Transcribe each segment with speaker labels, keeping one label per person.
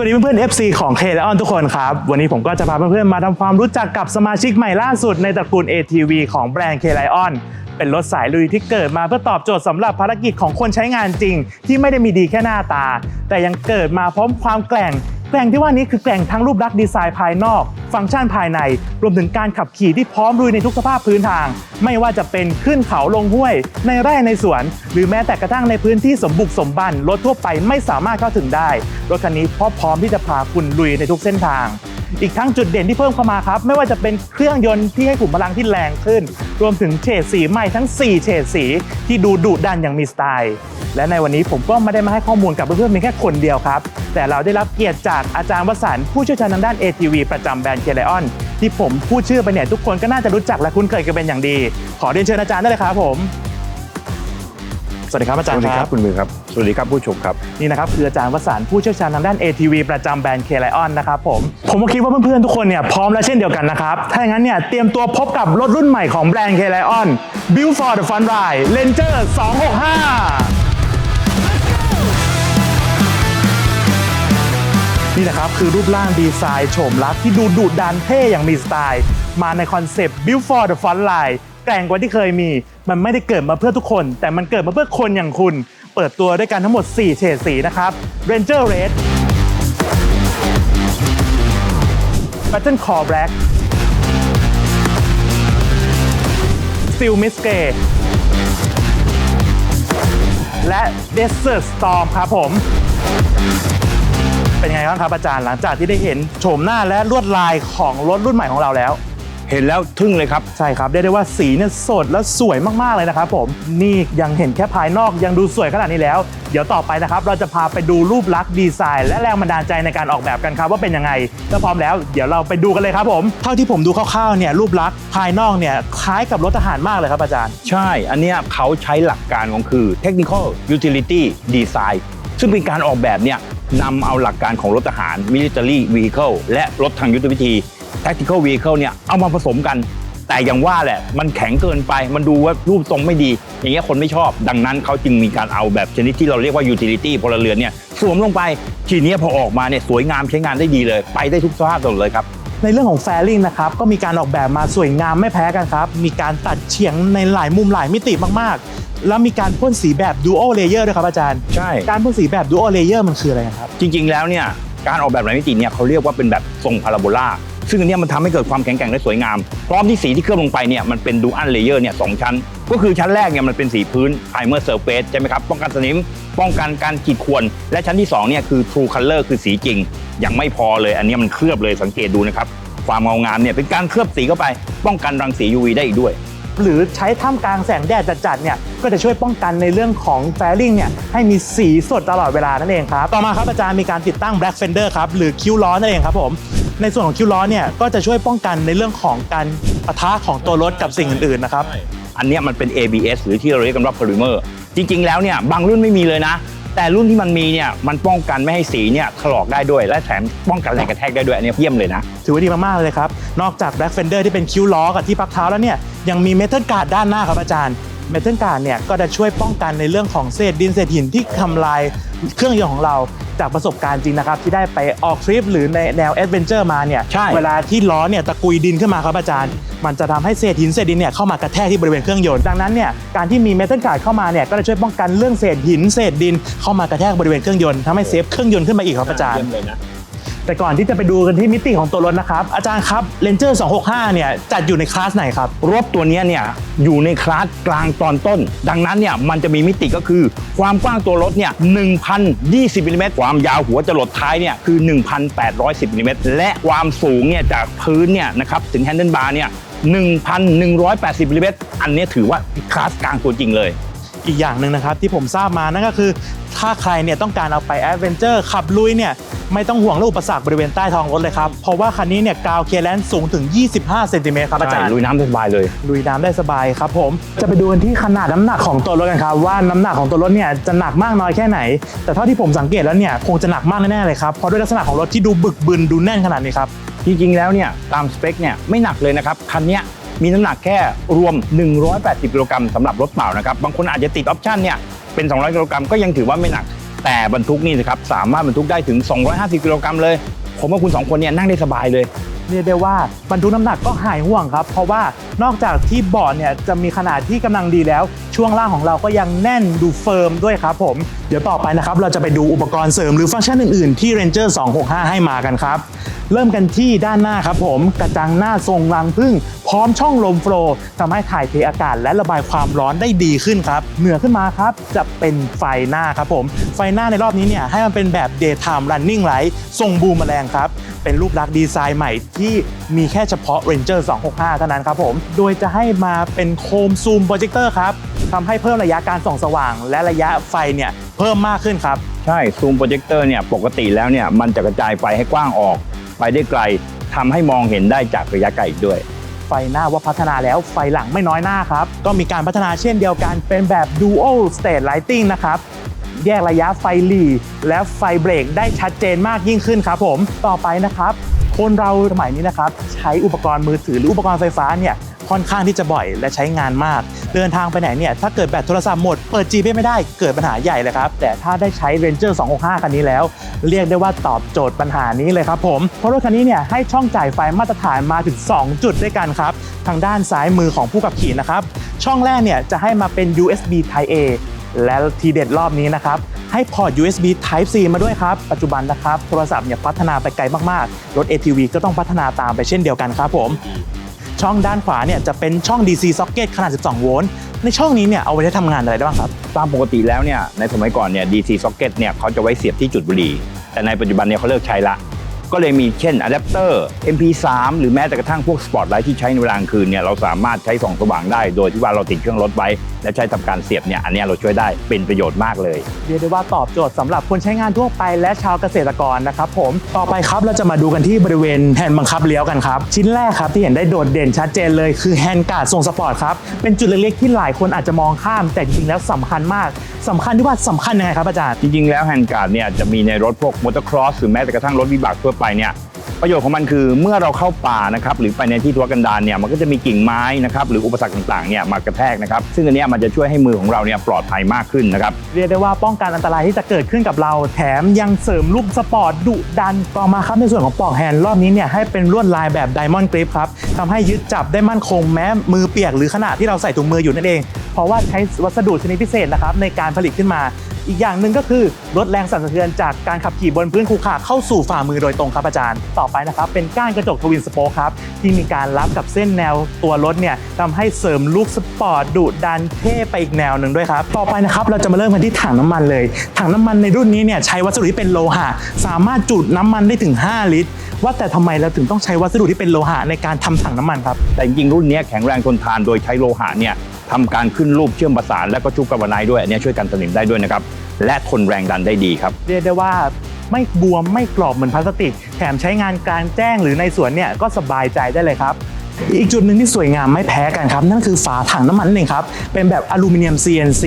Speaker 1: วัสดีเพื่อนๆ FC ของ K และออนทุกคนครับ วันนี้ผมก็จะพาเพื่อนๆ มาทำความรู้จักกับสมาชิกใหม่ล่าสุดในตระกูล ATV ของแบรนด์เคไลออนเป็นรถสายลุยที่เกิดมาเพื่อตอบโจทย์สำหรับภารกิจของคนใช้งานจริง ที่ไม่ได้มีดีแค่หน้าตา แต่ยังเกิดมาพร้อมความแกร่ง แกร่งที่ว่านี้คือแกร่งทั้งรูปลักษณ์ดีไซน์ภายนอก ฟังก์ชันภายใน รวมถึงการขับขี่ที่พร้อมลุยในทุกสภาพพื้นทาง ไม่ว่าจะเป็นขึ้นเขาลงห้วย ในไร่ในสวน หรือแม้แต่กระทั่งในพื้นที่สมบุกสมบันรถทั่วไปไม่สามารถเข้าถึงได้ รถคันนี้พร้อมพร้อมที่จะพาคุณลุยในทุกเส้นทาง อีกทั้งจุดเด่นที่เพิ่มเข้ามาครับ ไม่ว่าจะเป็นเครื่องยนต์ที่ให้ขุมพลังที่แรงขึ้น รวมถึงเฉดสีใหม่ทั้ง 4 เฉดสีที่ดูดุดันอย่างมีสไตล์ และในวันนี้ผมก็ไม่ได้มาให้ข้อมูลกับเพื่อนๆเพียงแค่คนเดียวครับ แต่เราได้รับเกียรติจากอาจารย์วสันต์ผู้เชี่ยวชาญทางด้าน ATV ประจำแบรนด์เคไลออนที่ผมพูดชื่อไปเนี่ยทุกคนก็น่าจะรู้จักและคุ้นเคยกันเป็นอย่างดี ขอเรียนเชิญอาจารย์ได้เลยครับผม สวัสดีครับอา
Speaker 2: ส
Speaker 1: จาร
Speaker 2: วั
Speaker 1: ย์
Speaker 2: สดี
Speaker 1: ค
Speaker 2: ค
Speaker 1: รั
Speaker 2: รับบคุณมือครับ สวัสดีครับผู้ชมครับ
Speaker 1: นี่นะครับคืออาจารย์วสันต์ผู้เชี่ยวชาญทางด้าน ATV ประจำแบรนด์ K Lion นะครับผม ผมก็คิดว่าเพื่อนๆทุกคนเนี่ยพร้อมแล้วเช่นเดียวกันนะครับ ถ้าอย่างนั้นเนี่ยเตรียมตัวพบกับรถรุ่นใหม่ของแบรนด์ K Lion Build for the Fun Ride Ranger 265นี่นะครับคือรูปร่างดีไซน์โฉมลักษณ์ที่ดูดุดันเท่อย่างมีสไตล์ มาในคอนเซปต์ Build for the Fun Line แกร่งกว่าที่เคยมี มันไม่ได้เกิดมาเพื่อทุกคน แต่มันเกิดมาเพื่อคนอย่างคุณ เปิดตัวด้วยกันทั้งหมด 4 เฉดสีนะครับ Ranger Red Battle Core Black Steel m i s k e และ Desert Storm ครับผม เป็นไงบ้างครับอาจารย์หลังจากที่ได้เห็นโฉมหน้าและลวดลายของรถรุ่นใหม่ของเราแล้ว
Speaker 2: เห็นแล้วทึ่งเลยครับ
Speaker 1: ใช่ครับเรียกได้ว่าสีเนี่ยสดและสวยมากๆเลยนะครับผมนี่ยังเห็นแค่ภายนอกยังดูสวยขนาดนี้แล้ว เดี๋ยวต่อไปนะครับเราจะพาไปดูรูปลักษณ์ดีไซน์ และแรงบันดาลใจในการออกแบบกันครับว่าเป็นยังไงถ้าพร้อมแล้วเดี๋ยวเราไปดูกันเลยครับผมเท่าที่ผมดูคร่าวๆเนี่ยรูปลักษณ์ภายนอกเนี่ยคล้ายกับรถทหารมากเลยครับอาจารย์
Speaker 2: ใช่ อันเนี้ยเขาใช้หลักการของคือ Technical Utility Design ซึ่งเป็นการออกแบบเนี่ยนำเอาหลักการของรถทหาร Military Vehicle และรถทางยุทธวิธี Tactical Vehicle เนี่ยเอามาผสมกัน แต่อย่างว่าแหละมันแข็งเกินไปมันดูว่ารูปทรงไม่ดี อย่างเงี้ยคนไม่ชอบ ดังนั้นเขาจึงมีการเอาแบบชนิดที่เราเรียกว่า Utility พลเรือนเนี่ยสวมลงไปทีเนี้ยพอออกมาเนี่ยสวยงามใช้งานได้ดีเลย ไปได้ทุกสภาพถนนเลยครับ
Speaker 1: ในเรื่องของแฟริ่งนะครับก็มีการออกแบบมาสวยงามไม่แพ้กันครับ มีการตัดเฉียงในหลายมุมหลายมิติมากๆ แล้วมีการพ่นสีแบบ Dual Layer ด้วยครับอาจารย์
Speaker 2: ใช่
Speaker 1: การพ่นสีแบบ Dual Layer มันคืออะไรครับ
Speaker 2: จริงๆแล้วเนี่ยการออกแบบหลายมิติเนี่ยเขาเรียกว่าเป็นแบบทรงพาราโบลา ซึ่งอันนี้มันทำให้เกิดความแข็งแกร่งและสวยงาม พร้อมที่สีที่เคลือบลงไปเนี่ยมันเป็นดูอันเลเยอร์เนี่ยสองชั้น ก็คือชั้นแรกเนี่ยมันเป็นสีพื้น primer surface ใช่ไหมครับป้องกันสนิมป้องกันการขีดข่วน และชั้นที่2เนี่ยคือ true color คือสีจริง ยังไม่พอเลย อันนี้มันเคลือบเลยสังเกตดูนะครับความเงางามเนี่ยเป็นการเคลือบสีเข้าไป ป้องกันรังสี UV ได้อีกด้วย
Speaker 1: หรือใช้ท่ามกลางแสงแดดจัดๆเนี่ยก็จะช่วยป้องกันในเรื่องของแฟริ่งเนี่ยให้มีสีสดตลอดเวลานั่นเองครับ ต่อมาครับอาจารย์มีการติดตั้ง Black Fender ครับหรือคิ้วล้อนั่นเองครับผม ในส่วนของคิ้วล้อเนี่ยก็จะช่วยป้องกันในเรื่องของการปะทะของตัวรถกับสิ่งอื่นๆนะครับ
Speaker 2: อันเนี้ยมันเป็น ABS หรือที่เราเรียกกันว่า polymer จริง ๆ แล้วเนี่ยบางรุ่นไม่มีเลยนะ แต่รุ่นที่มันมีเนี่ยมันป้องกันไม่ให้สีเนี่ยถลอกได้ด้วย และแถมป้องกันแรงกระแทกได้ด้วยอันเนี้ยเยี่ยมเลยนะ
Speaker 1: ถือว่าดีมาก ๆ เลยครับ นอกจาก Black Fender ที่เป็นคิ้วล้อกับที่พักเท้าแล้วเนี่ยยังมี Metal Guard ด้านหน้าครับอาจารย์ Metal Guard เนี่ยก็จะช่วยป้องกันในเรื่องของเศษดินเศษหินที่ทำลายเครื่องยนต์ของเรา จากประสบการณ์จริงนะครับ ที่ได้ไปออกทริปหรือในแนวแอดเวนเจอร์มาเนี่ย
Speaker 2: ใช่
Speaker 1: เวลาที่ล้อเนี่ยตะกุยดินขึ้นมาครับอาจารย์ มันจะทำให้เศษหินเศษดินเนี่ยเข้ามากระแทกที่บริเวณเครื่องยนต์ดังนั้นเนี่ยการที่มี Metal Guard เข้ามาเนี่ยก็จะช่วยป้องกันเรื่องเศษหินเศษดินเข้ามากระแทกบริเวณเครื่องยนต์ทำให้เซฟเครื่องยนต์ขึ้นมาอีกครับอาจารย์
Speaker 2: เยี่ยมเลยนะ
Speaker 1: แต่ก่อนที่จะไปดูกันที่มิติของตัวรถนะครับ อาจารย์ครับ Ranger 265 เนี่ย จัดอยู่ในคลาสไหนครับ
Speaker 2: รถตัวเนี้ยเนี่ยอยู่ในคลาสกลางตอนต้น ดังนั้นเนี่ยมันจะมีมิติก็คือ ความกว้างตัวรถเนี่ย1,020มิลลิเมตรความยาวหัวจรดท้ายเนี่ยคือ 1,810มิลลิเมตรและความสูงเนี่ยจากพื้นเนี่ยนะครับถึงแฮนเดิลบาร์เนี่ย1,180มิลลิเมตรอันนี้ถือว่าคลาสกลางตัวจริงเลย
Speaker 1: อีกอย่างหนึ่งนะครับที่ผมทราบมานั่นก็คือ ถ้าใครเนี่ยต้องการเอาไปแอดเวนเจอร์ขับลุยเนี่ยไม่ต้องห่วงเรื่องอุปสรรคบริเวณใต้ท้องรถเลยครับ เพราะว่าคันนี้เนี่ยกราวเคลียร์แลนซ์สูงถึง 25 เซนติเมตรครับอาจาร
Speaker 2: ใช่
Speaker 1: ย์
Speaker 2: ลุยน้ำได้สบายเลย
Speaker 1: ลุยน้ำได้สบายครับผม จะไปดูกันที่ขนาดน้ำหนักของตัวรถกันครับ ว่าน้ำหนักของตัวรถเนี่ยจะหนักมากน้อยแค่ไหน แต่เท่าที่ผมสังเกตแล้วเนี่ยคงจะหนักมากแน่ๆเลยครับ เพราะด้วยลักษณะของรถที่ดูบึกบึนดูแน่นขนาดนี้ครับ
Speaker 2: จริงๆแล้วเนี่ยตามสเปคเนี่ยไม่หนักเลยนะครับคันเนี้ย มีน้ำหนักแค่รวม 180 กิโลกรัมสำหรับรถเปล่านะครับ บางคนอาจจะติดออปชันเนี่ยเป็น 200 กิโลกรัมก็ยังถือว่าไม่หนัก แต่บรรทุกนี่นะครับสามารถบรรทุกได้ถึง 250 กิโลกรัมเลย ผมว่าคุณสองคนเนี่ยนั่งได้สบายเลย
Speaker 1: เรียกได้ว่าบรรทุกน้ำหนักก็หายห่วงครับ เพราะว่านอกจากที่เบาะเนี่ยจะมีขนาดที่กำลังดีแล้ว ช่วงล่างของเราก็ยังแน่นดูเฟิร์มด้วยครับผมเดี๋ยวต่อไปนะครับเราจะไปดูอุปกรณ์เสริมหรือฟังก์ชันอื่นๆที่ Ranger 265 ให้มากันครับเริ่มกันที่ด้านหน้าครับผมกระจังหน้าทรงรังพึ่ง พร้อมช่องลมโฟลว์ทำให้ถ่ายเทอากาศและระบายความร้อนได้ดีขึ้นครับเหนือขึ้นมาครับจะเป็นไฟหน้าครับผม ไฟหน้าในรอบนี้เนี่ยให้มันเป็นแบบ daytime running light ทรงบูมแมลงครับเป็นรูปลักษณ์ดีไซน์ใหม่ที่มีแค่เฉพาะ Ranger 265 เท่านั้นครับผม โดยจะให้มาเป็นโคมซูมโปรเจคเตอร์ครับทำให้เพิ่มระยะการส่องสว่าง และระยะไฟเนี่ยเพิ่มมากขึ้นครับ
Speaker 2: ใช่ซูมโปรเจคเตอร์เนี่ยปกติแล้วเนี่ยมันจะกระจายไฟให้กว้างออก ไปได้ไกลทำให้มองเห็นได้จากระยะไกลอีกด้วย
Speaker 1: ไฟหน้าว่าพัฒนาแล้วไฟหลังไม่น้อยหน้าครับ ก็มีการพัฒนาเช่นเดียวกันเป็นแบบ Dual State Lighting นะครับ แยกระยะไฟหลีและไฟเบรกได้ชัดเจนมากยิ่งขึ้นครับผมต่อไปนะครับคนเราสมัยนี้นะครับใช้อุปกรณ์มือถือหรืออุปกรณ์ไฟฟ้าเนี่ยค่อนข้างที่จะบ่อยและใช้งานมาก เดินทางไปไหนเนี่ยถ้าเกิดแบตโทรศัพท์หมดเปิด GPS ไม่ได้เกิดปัญหาใหญ่เลยครับ แต่ถ้าได้ใช้ Ranger 265 คันนี้แล้ว เรียกได้ว่าตอบโจทย์ปัญหานี้เลยครับผม เพราะรถคันนี้เนี่ยให้ช่องจ่ายไฟมาตรฐานมาถึง 2 จุดด้วยกันครับ ทางด้านซ้ายมือของผู้ขับขี่นะครับช่องแรกเนี่ยจะให้มาเป็น USB Type A และทีเด็ดรอบนี้นะครับ ให้พอร์ต USB Type C มาด้วยครับ ปัจจุบันนะครับ โทรศัพท์เนี่ยพัฒนาไปไกลมากๆ รถ ATV ก็ต้องพัฒนาตามไปเช่นเดียวกันครับผม ช่องด้านขวาเนี่ยจะเป็นช่อง DC socket ขนาด 12 โวลต์ในช่องนี้เนี่ยเอาไว้ได้ทำงานอะไรได้บ้างครับ
Speaker 2: ตามปกติแล้วเนี่ยในสมัยก่อนเนี่ย DC socket เนี่ยเขาจะไว้เสียบที่จุดบุหรี่ แต่ในปัจจุบันเนี่ยเขาเลิกใช้ละ ก็เลยมีเช่นอะแดปเตอร์ MP3 หรือแม้แต่กระทั่งพวกสปอตไลท์ที่ใช้ในเวลากลางคืนเนี่ยเราสามารถใช้ส่องสว่างได้ โดยที่ว่าเราติดเครื่องรถไว้ และใช้ทำการเสียบเนี่ยอันเนี้ยเราช่วยได้เป็นประโยชน์มากเลย
Speaker 1: เรียกได้ว่าตอบโจทย์สำหรับคนใช้งานทั่วไปและชาวเกษตรกรนะครับผมต่อไปครับเราจะมาดูกันที่บริเวณแฮนด์บังคับเลี้ยวกันครับชิ้นแรกครับที่เห็นได้โดดเด่นชัดเจนเลยคือแฮนด์การ์ดทรงสปอร์ตครับเป็นจุดเล็กๆที่หลายคนอาจจะมองข้าม แต่จริงๆแล้วสำคัญมากสำคัญที่ว่าสำคัญยังไงครับอาจารย์
Speaker 2: จริงๆแล้วแฮนด์การ์ดเนี่ยจะมีในรถพวกมอเตอร์ครอสหรือแม้แต่กระทั่งรถวิบากทั่วไปเนี่ยประโยชน์ของมันคือเมื่อเราเข้าป่านะครับหรือไปในที่ทุรกันดารเนี่ยมันก็จะมีกิ่งไม้นะครับหรืออุปสรรคต่างๆเนี่ยมากระแทกนะครับซึ่งอันนี้มันจะช่วยให้มือของเราเนี่ยปลอดภัยมากขึ้นนะครับ
Speaker 1: เรียกได้ว่าป้องกันอันตรายที่จะเกิดขึ้นกับเราแถมยังเสริมลูกสปอร์ตดุดันต่อมาครับในส่วนของปลอกแฮนด์รอบนี้เนี่ยให้เป็นลวดลายแบบไดมอนด์กริปครับทำให้ยึดจับได้มั่นคงแม้มือเปียกหรือขณะที่เราใส่ถุงมืออยู่นั่นเอง เพราะว่าใช้วัสดุชนิดพิเศษนะครับในการผลิตขึ้นมา อีกอย่างหนึ่งก็คือลดแรงสั่นสะเทือนจากการขับขี่บนพื้นขรุขระเข้าสู่ฝ่ามือโดยตรงครับอาจารย์ ต่อไปนะครับเป็นก้านกระจกทวินสโป๊คครับที่มีการรับกับเส้นแนวตัวรถเนี่ยทำให้เสริมลูกสปอร์ตดุดันเท่ไปอีกแนวหนึ่งด้วยครับ ต่อไปนะครับเราจะมาเริ่มกันที่ถังน้ำมันเลย ถังน้ำมันในรุ่นนี้เนี่ยใช้วัสดุที่เป็นโลหะ สามารถจุน้ำมันได้ถึง 5 ลิตร ว่าแต่ทำไมเราถึงต้องใช้วัสดุที่เป็นโลหะในการทำถังน้ำมันครับ
Speaker 2: แต่จริงรุ่นนี้แข็งแรงทนทานโดยใช้โลหะเนี่ย ทำการขึ้นรูปเชื่อมประสานและก็ชุบกระบะไนายด้วยอันนี้ช่วยกันสนิมได้ด้วยนะครับและทนแรงดันได้ดีครับ
Speaker 1: เรียกได้ว่าไม่บวมไม่กรอบเหมือนพลาสติก แถมใช้งานกลารแจ้งหรือในสวนเนี่ยก็สบายใจได้เลยครับ อีกจุดหนึ่งที่สวยงามไม่แพ้กันครับ นั่นคือฝาถังน้ำมันนั่นเองครับ เป็นแบบอลูมิเนียม CNC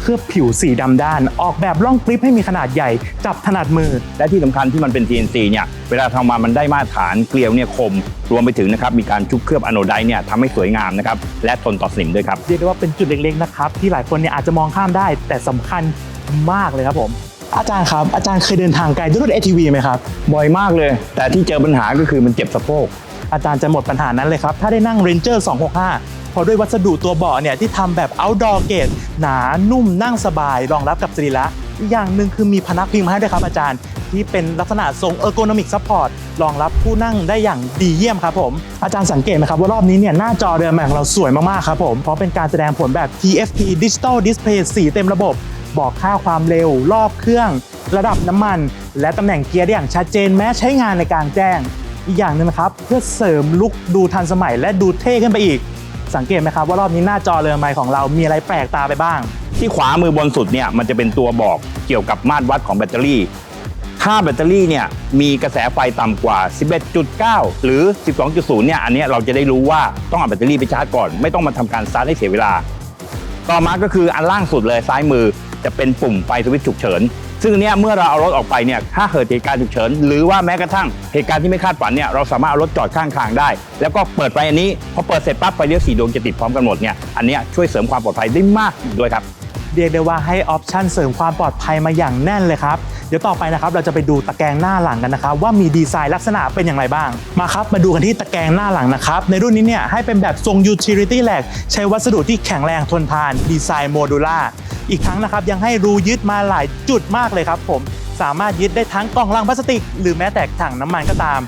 Speaker 1: เคลือบผิวสีดำด้าน ออกแบบร่องกริปให้มีขนาดใหญ่ จับถนัดมือ
Speaker 2: และที่สำคัญที่มันเป็น CNC เนี่ยเวลาทำมามันได้มาตรฐานเกลียวเนี่ยคม รวมไปถึงนะครับมีการชุบเคลือบอะโนไดซ์เนี่ยทำให้สวยงามนะครับและทนต่อสนิมด้วยครับ
Speaker 1: เรียกได้ว่าเป็นจุดเล็กๆนะครับที่หลายคนเนี่ยอาจจะมองข้ามได้ แต่สำคัญมากเลยครับผม อาจารย์ครับอาจารย์เคยเดินทางไกลด้วยรถ ATV ไหมครับ
Speaker 2: บ่อยมากเลย แต่ที่เจอปัญหาก็คือมันเจ็บสะโพก
Speaker 1: อาจารย์จะหมดปัญหานั้นเลยครับ ถ้าได้นั่ง Ranger 265เพราะด้วยวัสดุตัวเบาะเนี่ยที่ทำแบบ outdoor gate หนานุ่มนั่งสบาย รองรับกับสรีระอีกอย่างหนึ่งคือมีพนักพิงมาให้ด้วยครับอาจารย์ที่เป็นลักษณะทรง ergonomic support รองรับผู้นั่งได้อย่างดีเยี่ยมครับผม อาจารย์สังเกตไหมครับว่ารอบนี้เนี่ยหน้าจอเดิมใหม่ของเราสวยมาก ๆ ครับผม เพราะเป็นการแสดงผลแบบ TFT Digital Display สีเต็มระบบ บอกค่าความเร็ว รอบเครื่อง ระดับน้ำมัน และตำแหน่งเกียร์ได้อย่างชัดเจนแม้ใช้งานในกลางแจ้ง อีกอย่างหนึงนะครับ เพื่อเสริมลุคดูทันสมัยและดูเท่ขึ้นไปอีก สังเกตไหมครับว่ารอบนี้หน้าจอเรือไมค์ของเรามีอะไรแปลกตาไปบ้าง
Speaker 2: ที่ขวามือบนสุดเนี่ยมันจะเป็นตัวบอกเกี่ยวกับมาตรวัดของแบตเตอรี่ ถ้าแบตเตอรี่เนี่ยมีกระแสไฟต่ำกว่า 11.9 หรือ 12.0 เนี่ยอันนี้เราจะได้รู้ว่าต้องเอาแบตเตอรี่ไปชาร์จก่อน ไม่ต้องมาทำการสตาร์ทให้เสียเวลา ต่อมาก็คืออันล่างสุดเลยซ้ายมือจะเป็นปุ่มไฟสวิตช์ฉุกเฉิน ซึ่งเนี้ยเมื่อเราเอารถออกไปเนี่ยถ้าเกิดเหตุการณ์ฉุกเฉินหรือว่าแม้กระทั่งเหตุการณ์ที่ไม่คาดฝันเนี่ยเราสามารถเอารถจอดข้างทางได้ แล้วก็เปิดไฟอันนี้พอเปิดเสร็จปั๊บไฟเลี้ยวสีดวงจะติดพร้อมกันหมดเนี่ยอันเนี้ยช่วยเสริมความปลอดภัยได้มากอีกด้วยครับ
Speaker 1: เรียกได้ว่าให้ออปชันเสริมความปลอดภัยมาอย่างแน่นเลยครับ เดี๋ยวต่อไปนะครับเราจะไปดูตะแกรงหน้าหลังกันนะครับ ว่ามีดีไซน์ลักษณะเป็นอย่างไรบ้าง มาครับมาดูกันที่ตะแกรงหน้าหลังนะครับ ในรุ่นนี้เนี่ยให้เป็นแบบทรง utility lag ใช้วัสดุที่แข็งแรงทนทานดีไซน์โมดูล่า อีกทั้งนะครับยังให้รูยึดมาหลายจุดมากเลยครับผมสามารถยึดได้ทั้งกล่องลังพลาสติก หรือแม้แต่ถังน้ำมันก็ตาม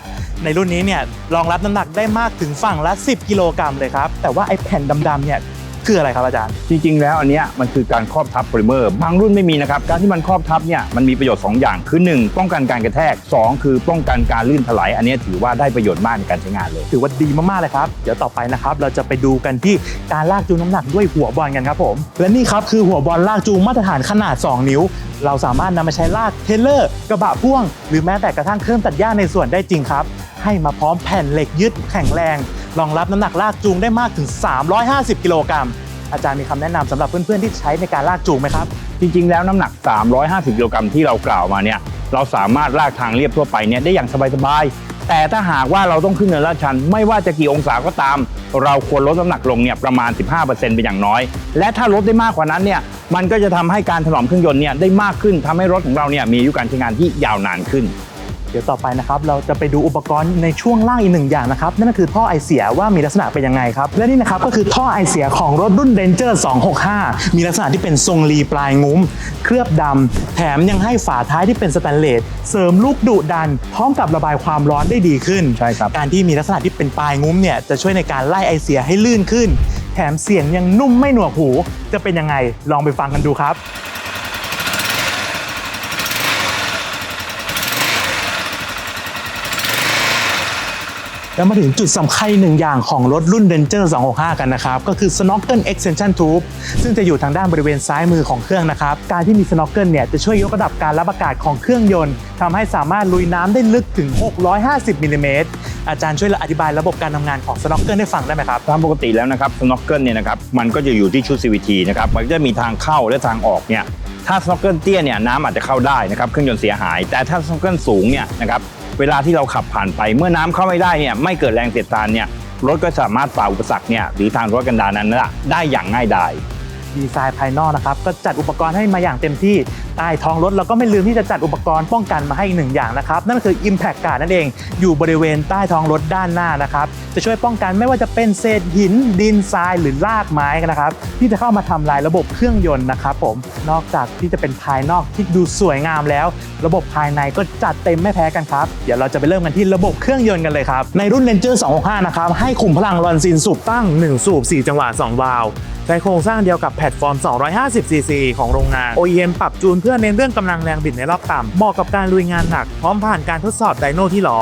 Speaker 1: ในรุ่นนี้เนี่ยรองรับน้ำหนักได้มากถึงฝั่งละ 10 กิโลกรัมเลยครับแต่ว่าไอ้แผ่นดำๆเนี่ย คืออะไรครับอาจารย์
Speaker 2: จริงๆ แล้วอันเนี้ยมันคือการครอบทับโพลิเมอร์ บางรุ่นไม่มีนะครับ การที่มันครอบทับเนี่ยมันมีประโยชน์ 2 อย่าง คือ 1 ป้องกันการกระแทก 2 คือป้องกันการลื่นถลายอันเนี้ยถือว่าได้ประโยชน์มากในการใช้งานเลย
Speaker 1: ถือว่าดีมากๆเลยครับ เดี๋ยวต่อไปนะครับ เราจะไปดูกันที่การลากจูงน้ำหนักด้วยหัวบอลกันครับผม และนี่ครับคือหัวบอลลากจูงมาตรฐานขนาด 2 นิ้ว เราสามารถนำมาใช้ลากเทรลเลอร์ กระบะพ่วง หรือแม้แต่กระทั่งเครื่องตัดหญ้าในส่วนได้จริงครับ ให้มาพร้อมแผ่นเหล็กยึดแข็งแรง รองรับน้ำหนักลากจูงได้มากถึง 350 กิโลกรัมอาจารย์มีคำแนะนำสำหรับเพื่อนๆที่ใช้ในการลากจูงไหมครับ
Speaker 2: จริงๆ แล้วน้ำหนัก 350 กิโลกรัมที่เรากล่าวมาเนี่ยเราสามารถลากทางเรียบทั่วไปเนี่ยได้อย่างสบายๆ แต่ถ้าหากว่าเราต้องขึ้นเนินลาดชัน ไม่ว่าจะกี่องศาก็ตาม เราควรลดน้ำหนักลงเนี่ยประมาณ 15%เป็นอย่างน้อย และถ้าลดได้มากกว่านั้นเนี่ยมันก็จะทำให้การถนอมเครื่องยนต์เนี่ยได้มากขึ้นทำให้รถของเราเนี่ยมีอายุการใช้งานที่ยาวนานขึ้น
Speaker 1: เดี๋ยวต่อไปนะครับเราจะไปดูอุปกรณ์ในช่วงล่างอีกหนึ่งอย่างนะครับนั่นก็คือท่อไอเสียว่ามีลักษณะเป็นยังไงครับและนี่นะครับก็คือท่อไอเสียของรถรุ่น Ranger 265 มีลักษณะที่เป็นทรงรีปลายงุ้ม เคลือบดำแถมยังให้ฝาท้ายที่เป็นสแตนเลสเสริมลูกดุดัน พร้อมกับระบายความร้อนได้ดีขึ้น
Speaker 2: ใช่ครับ
Speaker 1: การที่มีลักษณะที่เป็นปลายงุ้มเนี่ยจะช่วยในการไล่ไอเสียให้ลื่นขึ้น แถมเสียงยังนุ่มไม่หนวกหู จะเป็นยังไงลองไปฟังกันดูครับ แล้วมาถึงจุดสำคัญหนึ่งอย่างของรถรุ่น Ranger 265 กันนะครับ ก็คือ Snorkel Extension Tube ซึ่งจะอยู่ทางด้านบริเวณซ้ายมือของเครื่องนะครับ การที่มี Snorkel เนี่ยจะช่วยยกระดับการรับอากาศของเครื่องยนต์ทำให้สามารถลุยน้ำได้ลึกถึง 650มิลลิเมตรอาจารย์ช่วยอธิบายระบบการทำงานของ Snorkel ให้ฟังได้ไหมครับ
Speaker 2: ตามปกติแล้วนะครับสโนว์เกิลเนี่ยนะครับมันก็จะอยู่ที่ชุด CVT นะครับมันจะมีทางเข้าและทางออกเนี่ยถ้าสโนว์เกิลเตี้ยเนี่ยน้ำอาจจะเข้าได้นะครับเครื่องยนต์เสียหาย แต่ถ้าสโนว์เกิลสูงเนี่ยนะครับ เวลาที่เราขับผ่านไป เมื่อน้ำเข้าไม่ได้เนี่ยไม่เกิดแรงเสียดทานเนี่ยรถก็สามารถฝ่าอุปสรรคเนี่ยหรือทางรถกันดารนั้นนะได้อย่างง่ายดาย
Speaker 1: ดีไซน์ภายนอกนะครับ ก็จัดอุปกรณ์ให้มาอย่างเต็มที่ใต้ท้องรถเราก็ไม่ลืมที่จะจัดอุปกรณ์ป้องกันมาให้อีกหนึ่งอย่างนะครับ นั่นก็คือ Impact Guard นั่นเอง อยู่บริเวณใต้ท้องรถด้านหน้านะครับ จะช่วยป้องกันไม่ว่าจะเป็นเศษหิน ดินทรายหรือรากไม้นะครับ ที่จะเข้ามาทำลายระบบเครื่องยนต์นะครับผม นอกจากที่จะเป็นภายนอกที่ดูสวยงามแล้ว ระบบภายในก็จัดเต็มไม่แพ้กันครับ เดี๋ยวเราจะไปเริ่มกันที่ระบบเครื่องยนต์กันเลยครับ ในรุ่น Ranger 265 นะครับ ให้ขุมพลังลอนซินสูบตั้ง 1 สูบ 4 จังหวะ 2 วาล์ว ใช้โครงสร้างเดียวกับแพลตฟอร์ม 250 cc ของโรงงาน OEM ปรับจูนเพื่อเน้นเรื่องกำลังแรงบิดในรอบต่ำเหมาะกับการลุยงานหนัก พร้อมผ่านการทดสอบไดโนที่หลอ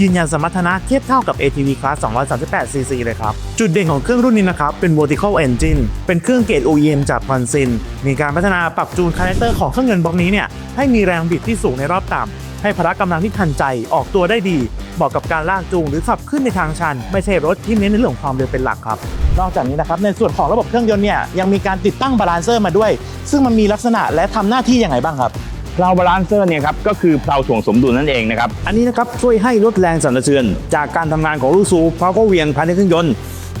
Speaker 1: ยืนยันสมรรถนะเทียบเท่ากับ ATV Class 238 cc เลยครับ จุดเด่นของเครื่องรุ่นนี้นะครับ เป็น vertical engine เป็นเครื่องเกรด OEM จากพอนซิน มีการพัฒนาปรับจูนคาแรคเตอร์ของเครื่องยนต์บล็อกนี้เนี่ยให้มีแรงบิดที่สูงในรอบต่ำ ให้พละกำลังที่ทันใจออกตัวได้ดีเหมาะกับการลากจูงหรือขับขึ้นในทางชัน ไม่ใช่รถที่เน้นในเรื่องของความเร็วเป็นหลักครับ นอกจากนี้นะครับในส่วนของระบบเครื่องยนต์เนี่ยยังมีการติดตั้งบาลานเซอร์มาด้วย ซึ่งมันมีลักษณะและทำหน้าที่ยังไงบ้างครับ
Speaker 2: เพลาบาลานเซอร์เนี่ยครับก็คือเพลาถ่วงสมดุลนั่นเองนะครับอันนี้นะครับช่วยให้ลดแรงสั่นสะเทือน จากการทำงานของลูกสูบเพลาก็เหวียงภายในเครื่องยนต์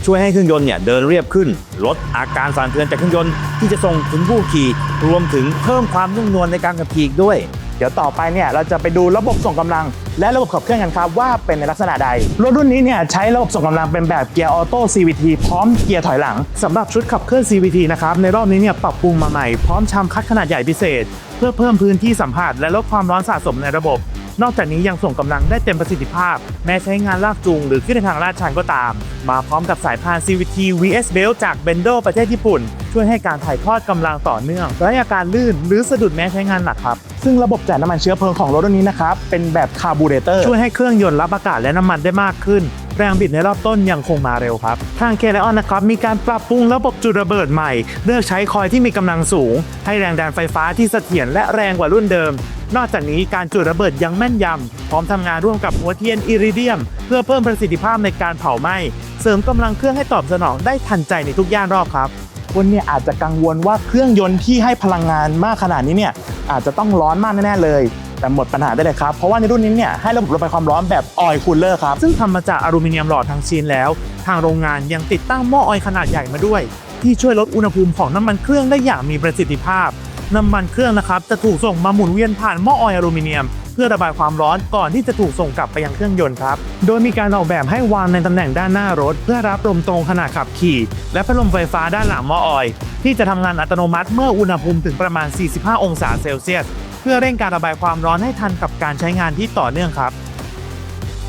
Speaker 2: ช่วยให้เครื่องยนต์เนี่ยเดินเรียบขึ้น ลดอาการสั่นสะเทือนจากเครื่องยนต์ที่จะส่งถึงผู้ขี่รวมถึงเพิ่มความนุ่มนวลในการขับขี่อีกด้วย
Speaker 1: เดี๋ยวต่อไปเนี่ยเราจะไปดูระบบส่งกำลัง และระบบขับเคลื่อนกันครับว่าเป็นในลักษณะใด รถรุ่นนี้เนี่ยใช้ระบบส่งกำลังเป็นแบบเกียร์ออโต้ CVT พร้อมเกียร์ถอยหลังสำหรับชุดขับเคลื่อน CVT นะครับในรอบนี้เนี่ยปรับปรุงมาใหม่พร้อมชามคัดขนาดใหญ่พิเศษ เพื่อเพิ่มพื้นที่สัมผัสและลดความร้อนสะสมในระบบ นอกจากนี้ยังส่งกำลังได้เต็มประสิทธิภาพ แม้ใช้งานลากจูงหรือขึ้นในทางลาดชันก็ตาม มาพร้อมกับสายพาน CVT VS Belt จาก Bendo ประเทศญี่ปุ่น ช่วยให้การถ่ายทอดกำลังต่อเนื่องและอาการลื่น หรือสะดุดแม้ใช้งานหนักครับ ซึ่งระบบจ่ายน้ำมันเชื้อเพลิงของรถรุ่นนี้นะครับเป็นแบบคาร์บูเรเตอร์ช่วยให้เครื่องยนต์รับอากาศและน้ำมันได้มากขึ้นแรงบิดในรอบต้นยังคงมาเร็วครับ ทางเคไลออนนะครับ มีการปรับปรุงระบบจุดระเบิดใหม่ เลือกใช้คอยที่มีกำลังสูง ให้แรงดันไฟฟ้าที่เสถียรและแรงกว่ารุ่นเดิม นอกจากนี้การจุดระเบิดยังแม่นยำ พร้อมทำงานร่วมกับหัวเทียนอิริเดียม เพื่อเพิ่มประสิทธิภาพในการเผาไหม้ เสริมกำลังเครื่องให้ตอบสนองได้ทันใจในทุกย่านรอบครับคนเนี่ยอาจจะกังวลว่าเครื่องยนต์ที่ให้พลังงานมากขนาดนี้เนี่ยอาจจะต้องร้อนมากแน่ๆเลย แต่หมดปัญหาได้เลยครับ เพราะว่าในรุ่นนี้เนี่ยให้ระบบระบายความร้อนแบบออยล์คูลเลอร์ครับ ซึ่งทำมาจากอลูมิเนียมหล่อทั้งชิ้นแล้ว ทางโรงงานยังติดตั้งหม้อออยล์ขนาดใหญ่มาด้วย ที่ช่วยลดอุณหภูมิของน้ำมันเครื่องได้อย่างมีประสิทธิภาพ น้ำมันเครื่องนะครับจะถูกส่งมาหมุนเวียนผ่านหม้อออยล์อลูมิเนียม เพื่อระบายความร้อนก่อนที่จะถูกส่งกลับไปยังเครื่องยนต์ครับ โดยมีการออกแบบให้วางในตำแหน่งด้านหน้ารถ เพื่อรับลมตรงขณะขับขี่ และพัดลมไฟฟ้าด้านหลังหม้อออยล์ที่จะทำงานอัตโนมัติเมื่ออุณหภูมิถึงประมาณ 45 องศาเซลเซียส เพื่อเร่งการระบายความร้อนให้ทันกับการใช้งานที่ต่อเนื่องครับ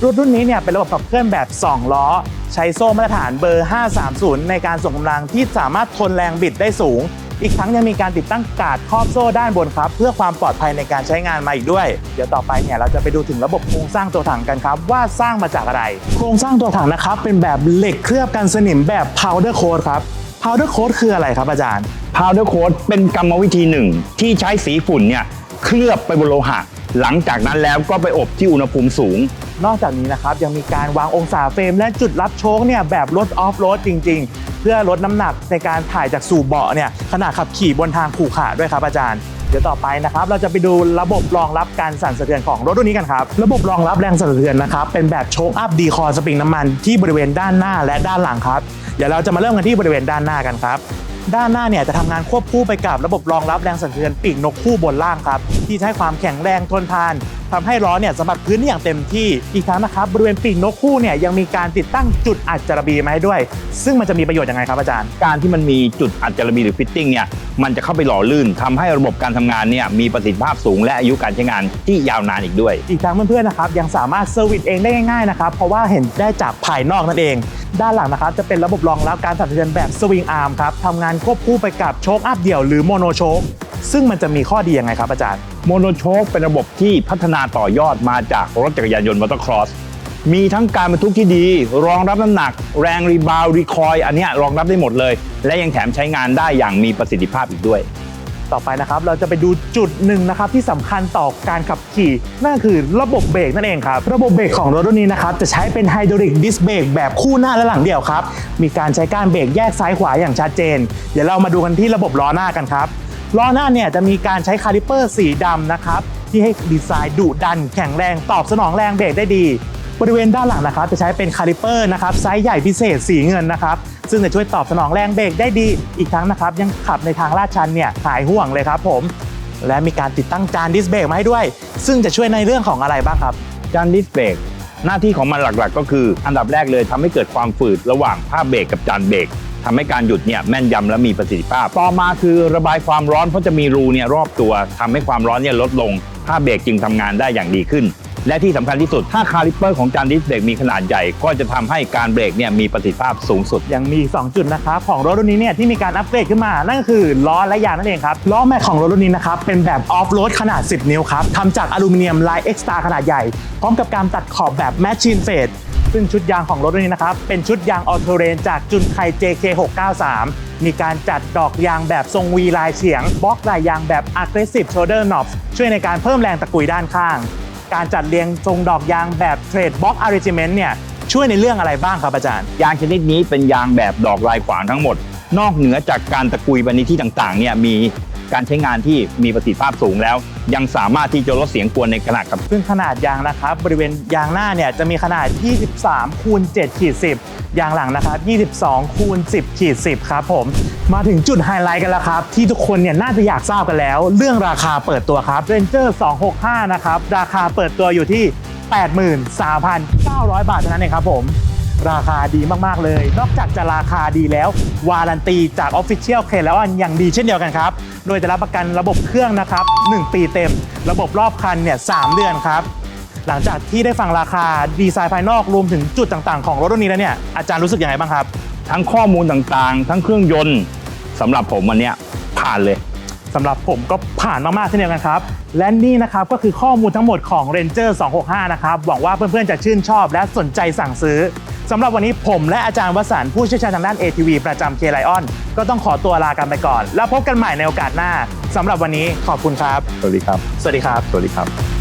Speaker 1: รถรุ่นนี้เนี่ยเป็นระบบขับเคลื่อนแบบ 2 ล้อ ใช้โซ่มาตรฐานเบอร์ 530 ในการส่งกำลังที่สามารถทนแรงบิดได้สูง อีกทั้งยังมีการติดตั้งกาดครอบโซ่ด้านบนครับ เพื่อความปลอดภัยในการใช้งานมาอีกด้วย เดี๋ยวต่อไปเนี่ยเราจะไปดูถึงระบบโครงสร้างตัวถังกันครับ ว่าสร้างมาจากอะไร โครงสร้างตัวถังนะครับ เป็นแบบเหล็กเคลือบกันสนิมแบบ powder coat ครับ powder coat คืออะไรครับอาจารย์
Speaker 2: powder coat เป็นกรรมวิธีหนึ่ง ที่ใช้สีฝุ่นเนี่ยเคลือบไปบนโลหะ หลังจากนั้นแล้วก็ไปอบที่อุณหภูมิสูง
Speaker 1: นอกจากนี้นะครับยังมีการวางองศาเฟรมและจุดรับโชคเนี่ยแบบรถออฟโรดจริง ๆ เพื่อลดน้ำหนักในการถ่ายจากสู่เบาะเนี่ยขณะขับขี่บนทางขูขาด้วยครับอาจารย์เดี๋ยวต่อไปนะครับเราจะไปดูระบบรองรับการสั่นสะเทือนของรถรุ่นนี้กันครับ ระบบรองรับแรงสั่นสะเทือนนะครับเป็นแบบโชคอัพดีคอสปริงน้ำมันที่บริเวณด้านหน้าและด้านหลังครับ เดี๋ยวเราจะมาเริ่มกันที่บริเวณด้านหน้ากันครับ ด้านหน้าเนี่ยจะทำงานควบคู่ไปกับระบบรองรับแรงสั่นสะเทือนปีกนกคู่บนล่างครับที่ใช้ความแข็งแรงทนทาน ทำให้ล้อเนี่ยสัมผัสพื้นได้อย่างเต็มที่อีกทั้งนะครับบริเวณปีกนกคู่เนี่ยยังมีการติดตั้งจุดอัดจารบีมาให้ด้วย ซึ่งมันจะมีประโยชน์ยังไงครับอาจารย์
Speaker 2: การที่มันมีจุดอัดจารบีหรือฟิตติ้งเนี่ยมันจะเข้าไปหล่อลื่นทำให้ระบบการทำงานเนี่ยมีประสิทธิภาพสูงและอายุการใช้งานที่ยาวนานอีกด้วย
Speaker 1: อีกทั้งเพื่อนๆนะครับยังสามารถเซอร์วิสเองได้ง่ายๆนะครับเพราะว่าเห็นได้จากภายนอกนั่นเอง ด้านหลังนะครับจะเป็นระบบรองรับการสั่นสะเทือนแบบสวิงอาร์มครับทำงานควบคู่ไปกับโชคอัพเดี่ยวหรือโมโนโชคซึ่งมันจะมีข้อดียังไงครับอาจารย์
Speaker 2: โมโนโชคเป็นระบบที่พัฒนาต่อยอดมาจากรถจักรยานยนต์มอเตอร์ครอสมีทั้งการบรรทุกที่ดี รองรับน้ำหนัก แรงรีบาวรีคอย อันเนี้ยรองรับได้หมดเลย และยังแถมใช้งานได้อย่างมีประสิทธิภาพอีกด้วย
Speaker 1: ต่อไปนะครับ เราจะไปดูจุดหนึ่งนะครับที่สำคัญต่อการขับขี่ นั่นคือระบบเบรกนั่นเองครับ ระบบเบรกของรถรุ่นนี้นะครับจะใช้เป็นไฮดรอลิกดิสเบรกแบบคู่หน้าและหลังเดี่ยวครับ มีการใช้ก้านเบรกแยกซ้ายขวาอย่างชัดเจน เดี๋ยวเรามาดูกันที่ระบบล้อหน้ากันครับ ล้อหน้าเนี่ยจะมีการใช้คาลิเปอร์สีดำนะครับ ที่ให้ดีไซน์ดุดัน แข็งแรงตอบสนองแรงเบรกได้ดีบริเวณด้านหลังนะครับ จะใช้เป็นคาลิเปอร์นะครับไซส์ใหญ่พิเศษสีเงินนะครับ ซึ่งจะช่วยตอบสนองแรงเบรกได้ดีอีกทั้งนะครับ ยังขับในทางลาดชันเนี่ยหายห่วงเลยครับผม และมีการติดตั้งจานดิสเบรกมาให้ด้วย ซึ่งจะช่วยในเรื่องของอะไรบ้างครับ
Speaker 2: จานดิสเบรกหน้าที่ของมันหลักๆ ก็คือ อันดับแรกเลยทำให้เกิดความฝืดระหว่างผ้าเบรกกับจานเบรก ทำให้การหยุดเนี่ยแม่นยำและมีประสิทธิภาพ ต่อมาคือระบายความร้อนเพราะจะมีรูเนี่ยรอบตัวทำให้ความร้อนเนี่ยลดลงผ้าเบรกจึงทำงานได้อย่างดีขึ้น และที่สำคัญที่สุดถ้าคาลิปเปอร์ของจานดิสเบรกมีขนาดใหญ่ ก็จะทำให้การเบรกเนี่ยมีประสิทธิภาพสูงสุด
Speaker 1: ยังมีอีก2จุดนะครับของรถรุ่นนี้เนี่ยที่มีการอัปเกรดขึ้นมา นั่นก็คือล้อและยางนั่นเองครับล้อแม็กของรถรุ่นนี้นะครับเป็นแบบออฟโรดขนาด 10 นิ้วครับทำจากอลูมิเนียมลายเอ็กซ์ตาขนาดใหญ่พร้อมกับการตัดขอบแบบแมชชีนเฟด ซึ่งชุดยางของรถรุ่นนี้นะครับ เป็นชุดยางออโตเรนจากจุนไค JK693 มีการจัดดอกยางแบบทรงวีลายเฉียง บล็อกลายยางแบบ aggressive shoulder knobs ช่วยในการเพิ่มแรงตะกุยด้านข้าง การจัดเรียงทรงดอกยางแบบเทรดบ็อกอาร์เจเมนต์เนี่ยช่วยในเรื่องอะไรบ้างครับอาจารย์
Speaker 2: ยางชนิดนี้เป็นยางแบบดอกลายขวางทั้งหมด นอกเหนือจากการตะกุยไปในที่ต่างๆเนี่ยมี การใช้งานที่มีประสิทธิภาพสูงแล้ว ยังสามารถที่จะลดเสียงกวนในขณะขับ
Speaker 1: ซึ่งขนาดยางนะครับ บริเวณยางหน้าเนี่ยจะมีขนาด 23คูณ7ขีด10 ยางหลังนะครับ 22คูณ10ขีด10 ครับผม มาถึงจุดไฮไลท์กันแล้วครับ ที่ทุกคนเนี่ยน่าจะอยากทราบกันแล้ว เรื่องราคาเปิดตัวครับ Ranger 265 นะครับ ราคาเปิดตัวอยู่ที่ 83,900 บาทเท่านั้นเองครับผม ราคาดีมาก ๆ เลย นอกจากจะราคาดีแล้ว วารันตีจาก Official K แล้วอันยังดีเช่นเดียวกันครับ โดยจะรับประกันระบบเครื่องนะครับ 1 ปีเต็ม ระบบรอบคันเนี่ย3เดือนครับ หลังจากที่ได้ฟังราคาดีไซน์ภายนอกรวมถึงจุดต่างๆ ของรถรุ่นนี้แล้วเนี่ยอาจารย์รู้สึกยังไงบ้างครับ
Speaker 2: ทั้งข้อมูลต่างๆ ทั้งเครื่องยนต์สำหรับผมวันเนี้ยผ่านเลย
Speaker 1: สำหรับผมก็ผ่านมากๆเช่นเดียวกันครับ และนี่นะครับก็คือข้อมูลทั้งหมดของ Ranger 265 นะครับ หวังว่าเพื่อนๆจะชื่นชอบและสนใจสั่งซื้อ สำหรับวันนี้ผมและอาจารย์วสันต์ผู้เชี่ยวชาญทางด้าน ATV ประจำ K Lion ก็ต้องขอตัวลากันไปก่อน แล้วพบกันใหม่ในโอกาสหน้าสำหรับวันนี้ขอบคุณครับ
Speaker 2: สวัสดีครับ
Speaker 1: สวัสดีครับ
Speaker 2: สวัสดีครับ